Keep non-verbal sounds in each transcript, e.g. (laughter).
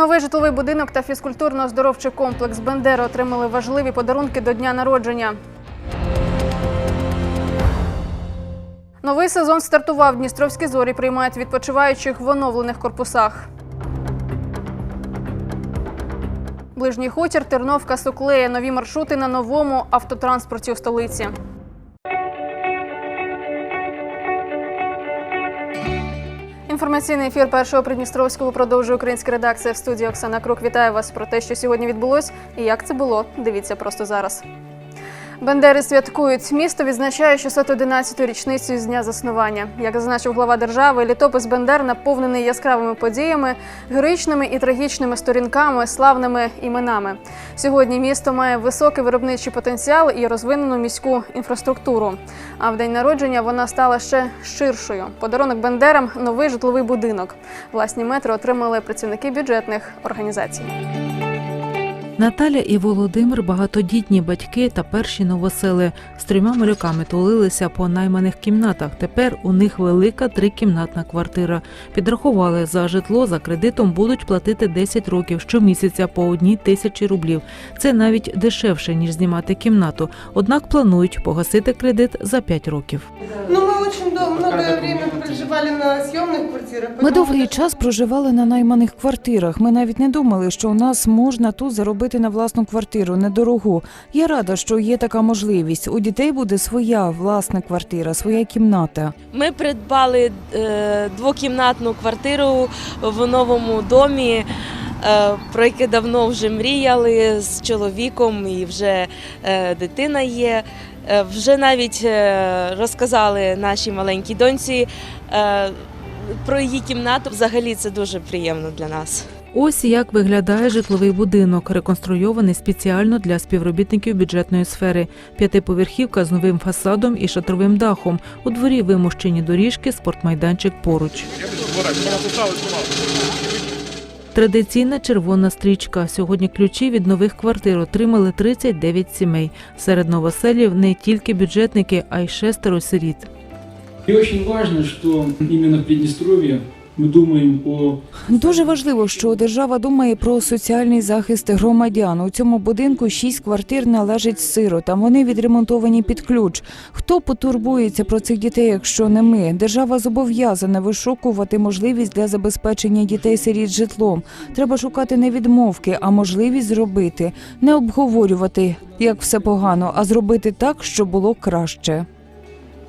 Новий житловий будинок та фізкультурно-оздоровчий комплекс Бендери отримали важливі подарунки до дня народження. Новий сезон стартував. Дністровські зорі приймають відпочиваючих в оновлених корпусах. Ближній хутір, Терновка, Суклея. Нові маршрути на новому автотранспорті у столиці. Інформаційний ефір першого Придністровського продовжує українська редакція в студії Оксана Крук. Вітаю вас про те, що сьогодні відбулось і як це було. Дивіться просто зараз. Бендери святкують. Місто відзначає 611-ту річницю з дня заснування. Як зазначив глава держави, літопис Бендер наповнений яскравими подіями, героїчними і трагічними сторінками, славними іменами. Сьогодні місто має високий виробничий потенціал і розвинену міську інфраструктуру. А в день народження вона стала ще ширшою. Подарунок Бендерам новий житловий будинок. Власні метри отримали працівники бюджетних організацій. Наталя і Володимир багатодітні батьки та перші новосели з трьома малюками тулилися по найманих кімнатах. Тепер у них велика трикімнатна квартира. Підрахували за житло за кредитом будуть платити 10 років щомісяця по одній тисячі рублів. Це навіть дешевше ніж знімати кімнату. Однак планують погасити кредит за 5 років. Ну, мы очень дол- многое время проживали на съемных квартирах. Ми поэтому довгий час проживали на найманих квартирах. Ми навіть не думали, що у нас можна тут заробити на власну квартиру недорогу. Я рада, що є така можливість. У дітей буде своя власна квартира, своя кімната. Ми придбали е, двокімнатну квартиру в новому домі, е, про яке давно вже мріяли з чоловіком, і вже е, дитина є. Вже навіть розказали нашій маленькій доньці про її кімнату. Взагалі це дуже приємно для нас. Ось як виглядає житловий будинок, реконструйований спеціально для співробітників бюджетної сфери. П'ятиповерхівка з новим фасадом і шатровим дахом. У дворі вимощені доріжки, спортмайданчик поруч. Традиційна червона стрічка. Сьогодні ключі від нових квартир отримали 39 сімей. Серед новоселів не тільки бюджетники, а й шестеро сиріт. И очень важно, что именно в Приднестровье мы думаем о Дуже важливо, що держава думає про соціальний захист громадян. У цьому будинку шість квартир належить сиротам. Вони відремонтовані під ключ. Хто потурбується про цих дітей, якщо не ми? Держава зобов'язана вишукувати можливість для забезпечення дітей сиріт житлом. Треба шукати не відмовки, а можливість зробити, не обговорювати, як все погано, а зробити так, щоб було краще.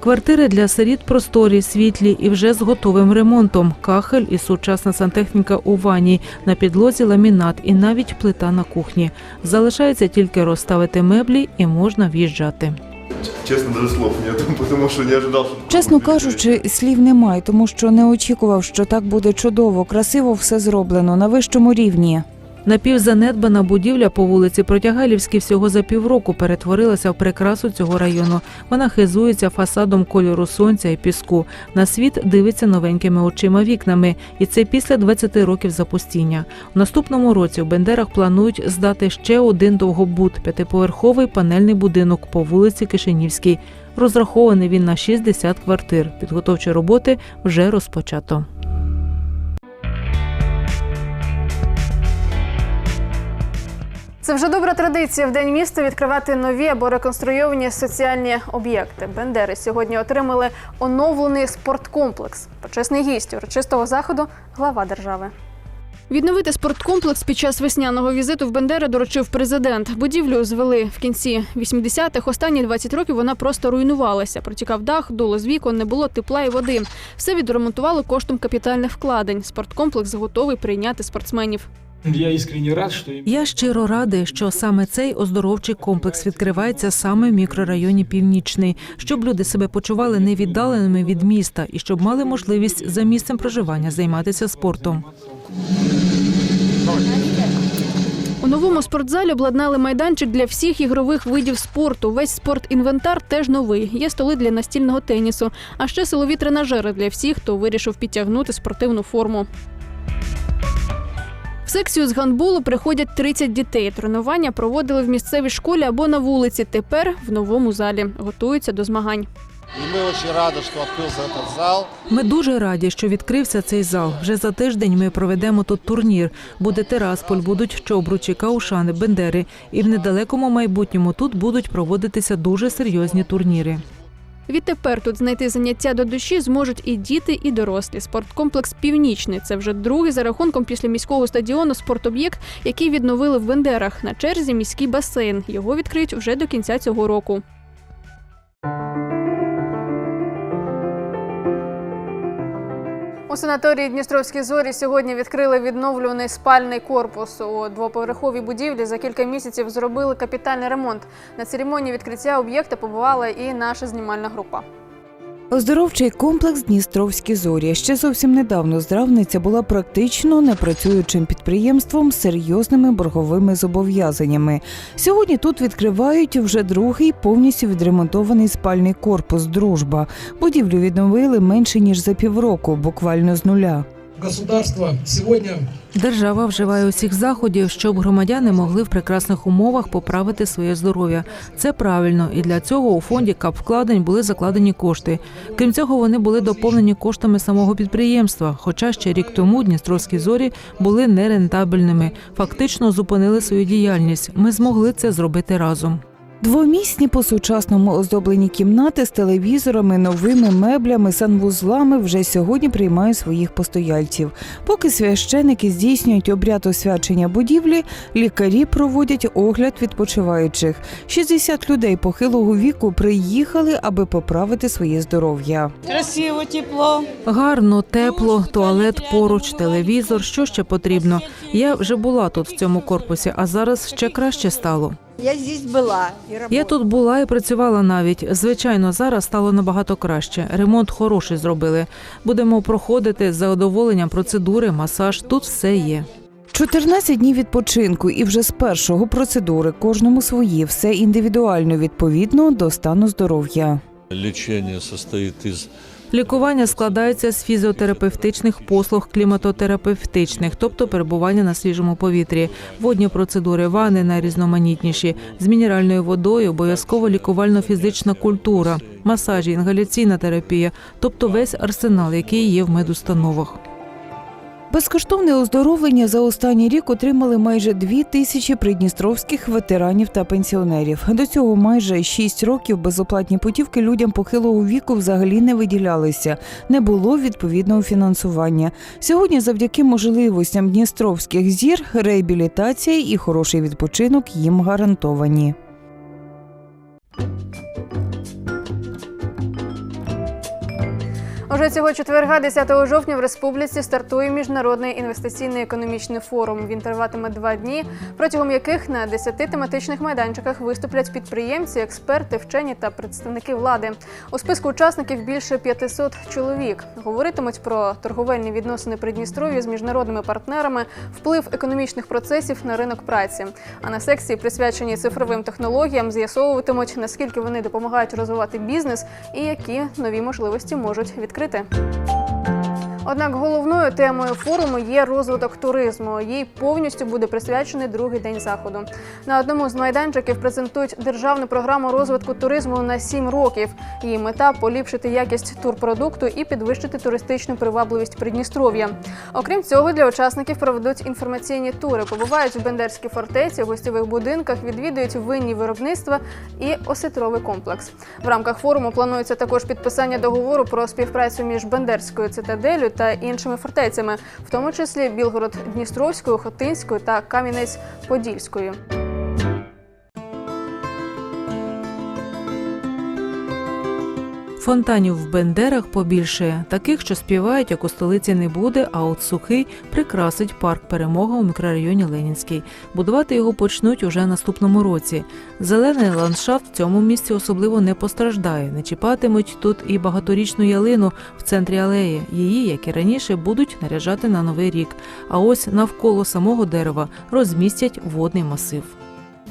Квартири для сиріт просторі, світлі і вже з готовим ремонтом. Кахель і сучасна сантехніка у ванні, на підлозі ламінат і навіть плита на кухні. Залишається тільки розставити меблі і можна в'їжджати. Честно, даже слов нет, (laughs) потому что не ожидал, что... Чесно кажучи, слів немає, тому що не очікував, що так буде чудово, красиво все зроблено на вищому рівні. Напівзанедбана будівля по вулиці Протягайлівській всього за півроку перетворилася в прикрасу цього району. Вона хизується фасадом кольору сонця і піску. На світ дивиться новенькими очима вікнами, і це після 20 років запустіння. У наступному році в Бендерах планують здати ще один довгобуд п'ятиповерховий панельний будинок по вулиці Кишинівській. Розрахований він на 60 квартир. Підготовчі роботи вже розпочато. Це вже добра традиція в день міста відкривати нові або реконструйовані соціальні об'єкти. Бендери сьогодні отримали оновлений спорткомплекс. Почесний гість урочистого заходу глава держави. Відновити спорткомплекс під час весняного візиту в Бендери доручив президент. Будівлю звели в кінці 80-х. Останні 20 років вона просто руйнувалася. Протікав дах, дуло з вікон, не було тепла і води. Все відремонтували коштом капітальних вкладень. Спорткомплекс готовий прийняти спортсменів. Я искренне рад, что именно Я щиро радий, що саме цей оздоровчий комплекс відкривається саме в мікрорайоні Північний, щоб люди себе почували невіддаленими від міста і щоб мали можливість за місцем проживання займатися спортом. У новому спортзалі обладнали майданчик для всіх ігрових видів спорту. Весь спортінвентар теж новий. Є столи для настільного тенісу, а ще силові тренажери для всіх, хто вирішив підтягнути спортивну форму. В секцію з гандболу приходять 30 дітей. Тренування проводили в місцевій школі або на вулиці. Тепер в новому залі готуються до змагань. И мы очень рады, что открылся этот зал. Ми дуже раді, що відкрився цей зал. Вже за тиждень ми проведемо тут турнір. Буде Терасполь, будуть Чобручі, Каушани, Бендери. І в недалекому майбутньому тут будуть проводитися дуже серйозні турніри. Відтепер тут знайти заняття до душі зможуть і діти, і дорослі. Спорткомплекс Північний це вже другий за рахунком після міського стадіону спортоб'єкт, який відновили в Бендерах. На черзі міський басейн. Його відкриють вже до кінця цього року. У санаторії Дністровські зорі сьогодні відкрили відновлюваний спальний корпус. У двоповерховій будівлі за кілька місяців зробили капітальний ремонт. На церемонії відкриття об'єкта побувала і наша знімальна група. Оздоровчий комплекс Дністровські зорі ще зовсім недавно здравниця була практично непрацюючим підприємством з серйозними борговими зобов'язаннями. Сьогодні тут відкривають вже другий повністю відремонтований спальний корпус Дружба. Будівлю відновили менше ніж за півроку, буквально з нуля. Держава вживає усіх заходів, щоб громадяни могли в прекрасних умовах поправити своє здоров'я. Це правильно, і для цього у фонді капвкладень були закладені кошти. Крім цього, вони були доповнені коштами самого підприємства. Хоча ще рік тому Дністровські зорі були нерентабельними, фактично зупинили свою діяльність. Ми змогли це зробити разом. Двомісні по-сучасному оздоблені кімнати з телевізорами, новими меблями, санвузлами вже сьогодні приймають своїх постояльців. Поки священики здійснюють обряд освячення будівлі, лікарі проводять огляд відпочиваючих. 60 людей похилого віку приїхали, аби поправити своє здоров'я. Красиво, тепло. Гарно, тепло, туалет поруч, телевізор. Що ще потрібно? Я вже була тут в цьому корпусі, а зараз ще краще стало. Я здесь была и Я тут була і працювала навіть. Звичайно, зараз стало набагато краще. Ремонт хороший зробили. Будемо проходити з задоволенням процедури, масаж. Тут все є. 14 днів відпочинку і вже з першого процедури кожному свої, все індивідуально відповідно до стану здоров'я. Лечение состоит из Лікування складається з фізіотерапевтичних послуг, кліматотерапевтичних, тобто перебування на свіжому повітрі, водні процедури, вани найрізноманітніші, з мінеральною водою, обов'язково лікувально-фізична культура, масажі, інгаляційна терапія, тобто весь арсенал, який є в медустановах. Безкоштовне оздоровлення за останній рік отримали майже дві тисячі придністровських ветеранів та пенсіонерів. До цього майже шість років безоплатні путівки людям похилого віку взагалі не виділялися, не було відповідного фінансування. Сьогодні, завдяки можливостям дністровських зір, реабілітація і хороший відпочинок їм гарантовані. Уже цього четверга, 10 жовтня, в республіці стартує міжнародний інвестиційний економічний форум. Він триватиме два дні, протягом яких на 10 тематичних майданчиках виступлять підприємці, експерти, вчені та представники влади. У списку учасників більше 500 чоловік. Говоритимуть про торговельні відносини Придністров'я з міжнародними партнерами, вплив економічних процесів на ринок праці. А на секції, присвяченій цифровим технологіям, з'ясовуватимуть наскільки вони допомагають розвивати бізнес і які нові можливості можуть відкрити відкрите. Однак головною темою форуму є розвиток туризму. Їй повністю буде присвячений другий день заходу. На одному з майданчиків презентують державну програму розвитку туризму на 7 років. Її мета поліпшити якість турпродукту і підвищити туристичну привабливість Придністров'я. Окрім цього, для учасників проведуть інформаційні тури, побувають в Бендерській фортеці, гостьових будинках, відвідують винні виробництва і осетровий комплекс. В рамках форуму планується також підписання договору про співпрацю між Бендерською цитаделю та іншими фортецями, в тому числі Білгород-Дністровською, Хотинською та Кам'янець-Подільською. Фонтанів в Бендерах побільшає. Таких, що співають, як у столиці не буде, а от сухий прикрасить парк перемога у мікрорайоні Ленінський. Будувати його почнуть уже наступному році. Зелений ландшафт в цьому місці особливо не постраждає. Не чіпатимуть тут і багаторічну ялину в центрі алеї. Її, як і раніше, будуть наряжати на новий рік. А ось навколо самого дерева розмістять водний масив.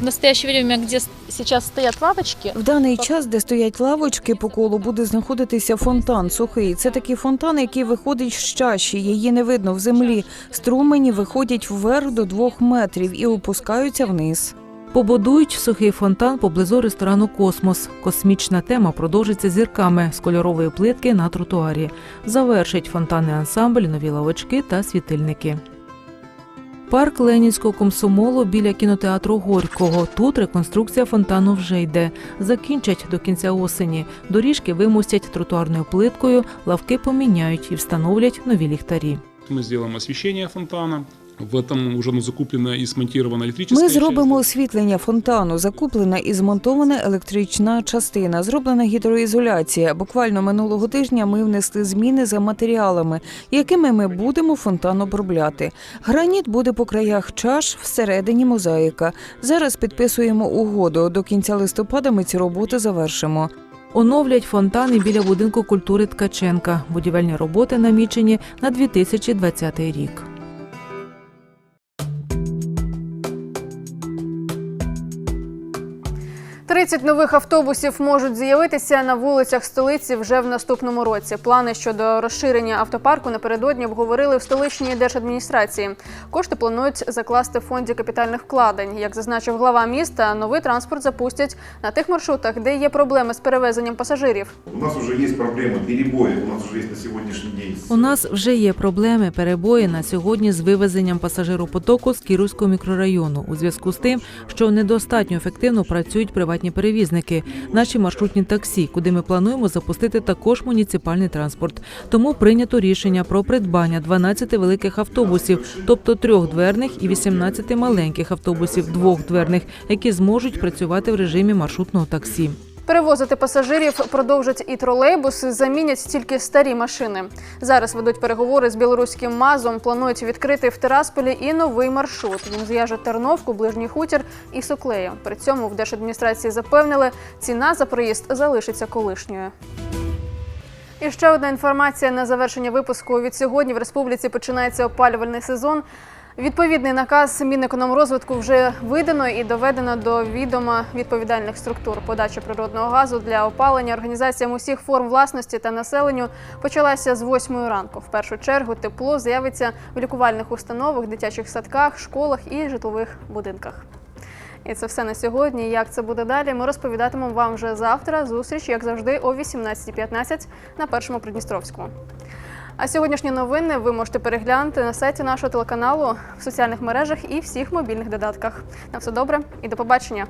В настоящее время, где сейчас стоят лавочки, В даний час, де стоять лавочки по колу, буде знаходитися фонтан сухий. Це такий фонтан, який виходить з чаші. Її не видно в землі. Струмені виходять вверх до двох метрів і опускаються вниз. Побудують сухий фонтан поблизу ресторану Космос. Космічна тема продовжиться зірками з кольорової плитки на тротуарі. Завершить фонтанний ансамбль, нові лавочки та світильники. Парк Ленінського комсомолу біля кінотеатру Горького. Тут реконструкція фонтану вже йде. Закінчать до кінця осені. Доріжки вимостять тротуарною плиткою, лавки поміняють і встановлять нові ліхтарі. Ми зробимо освіщення фонтана. В этом уже ну, закуплена и смонтирована электрическая Ми часть. зробимо освітлення фонтану, закуплена і змонтована електрична частина, зроблена гідроізоляція. Буквально минулого тижня ми внесли зміни за матеріалами, якими ми будемо фонтан обробляти. Граніт буде по краях чаш, всередині мозаїка. Зараз підписуємо угоду. До кінця листопада ми ці роботи завершимо. Оновлять фонтани біля будинку культури Ткаченка. Будівельні роботи намічені на 2020 рік. Тридцять нових автобусів можуть з'явитися на вулицях столиці вже в наступному році. Плани щодо розширення автопарку напередодні обговорили в столичній держадміністрації. Кошти планують закласти в фонді капітальних вкладень. Як зазначив глава міста, новий транспорт запустять на тих маршрутах, де є проблеми з перевезенням пасажирів. У нас уже есть проблемы, перебои, у нас уже есть на сегодняшний день. У нас вже є проблеми перебої на сьогодні з вивезенням пасажиропотоку з Кіровського мікрорайону у зв'язку з тим, що недостатньо ефективно працюють приватні перевізники, наші маршрутні таксі, куди ми плануємо запустити також муніципальний транспорт. Тому прийнято рішення про придбання 12 великих автобусів, тобто трьохдверних і 18 маленьких автобусів двохдверних, які зможуть працювати в режимі маршрутного таксі. Перевозити пасажирів продовжать і тролейбуси, замінять тільки старі машини. Зараз ведуть переговори з білоруським мазом. Планують відкрити в Тирасполі і новий маршрут. Він зв'яже Терновку, ближній хутір і Суклею. При цьому в держадміністрації запевнили, ціна за проїзд залишиться колишньою. І ще одна інформація на завершення випуску. Від сьогодні в республіці починається опалювальний сезон. Відповідний наказ Мінекономрозвитку вже видано і доведено до відома відповідальних структур. Подача природного газу для опалення організаціям усіх форм власності та населенню почалася з 8 ранку. В першу чергу тепло з'явиться в лікувальних установах, дитячих садках, школах і житлових будинках. І це все на сьогодні. Як це буде далі? Ми розповідатимемо вам вже завтра. Зустріч, як завжди, о 18.15 на першому Придністровському. А сьогоднішні новини ви можете переглянути на сайті нашого телеканалу в соціальних мережах і всіх мобільних додатках. На все добре і до побачення.